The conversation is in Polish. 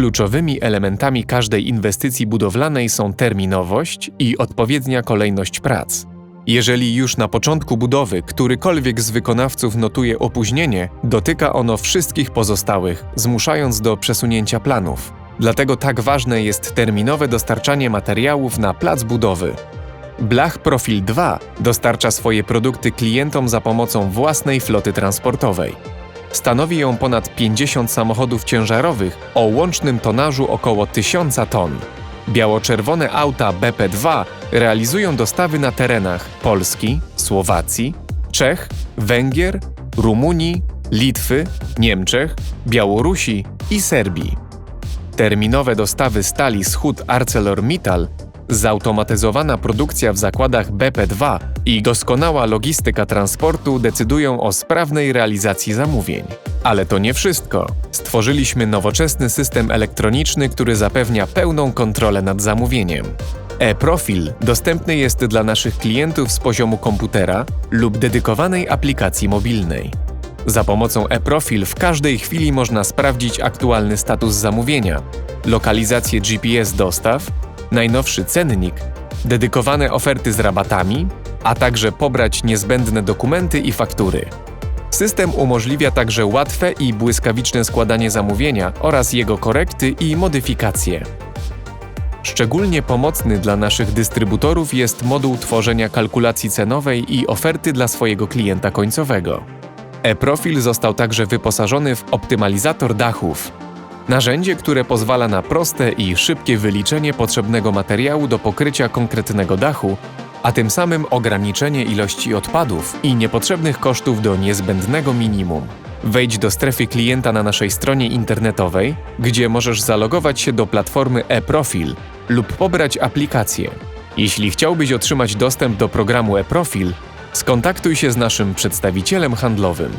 Kluczowymi elementami każdej inwestycji budowlanej są terminowość i odpowiednia kolejność prac. Jeżeli już na początku budowy którykolwiek z wykonawców notuje opóźnienie, dotyka ono wszystkich pozostałych, zmuszając do przesunięcia planów. Dlatego tak ważne jest terminowe dostarczanie materiałów na plac budowy. Blach Profil 2 dostarcza swoje produkty klientom za pomocą własnej floty transportowej. Stanowi ją ponad 50 samochodów ciężarowych o łącznym tonażu około 1000 ton. Biało-czerwone auta BP2 realizują dostawy na terenach Polski, Słowacji, Czech, Węgier, Rumunii, Litwy, Niemczech, Białorusi i Serbii. Terminowe dostawy stali z hut ArcelorMittal, zautomatyzowana produkcja w zakładach BP2 i doskonała logistyka transportu decydują o sprawnej realizacji zamówień. Ale to nie wszystko. Stworzyliśmy nowoczesny system elektroniczny, który zapewnia pełną kontrolę nad zamówieniem. E-Profil dostępny jest dla naszych klientów z poziomu komputera lub dedykowanej aplikacji mobilnej. Za pomocą e-Profil w każdej chwili można sprawdzić aktualny status zamówienia, lokalizację GPS dostaw, najnowszy cennik, dedykowane oferty z rabatami, a także pobrać niezbędne dokumenty i faktury. System umożliwia także łatwe i błyskawiczne składanie zamówienia oraz jego korekty i modyfikacje. Szczególnie pomocny dla naszych dystrybutorów jest moduł tworzenia kalkulacji cenowej i oferty dla swojego klienta końcowego. E-Profil został także wyposażony w optymalizator dachów. Narzędzie, które pozwala na proste i szybkie wyliczenie potrzebnego materiału do pokrycia konkretnego dachu, a tym samym ograniczenie ilości odpadów i niepotrzebnych kosztów do niezbędnego minimum. Wejdź do strefy klienta na naszej stronie internetowej, gdzie możesz zalogować się do platformy e-Profil lub pobrać aplikację. Jeśli chciałbyś otrzymać dostęp do programu e-Profil, skontaktuj się z naszym przedstawicielem handlowym.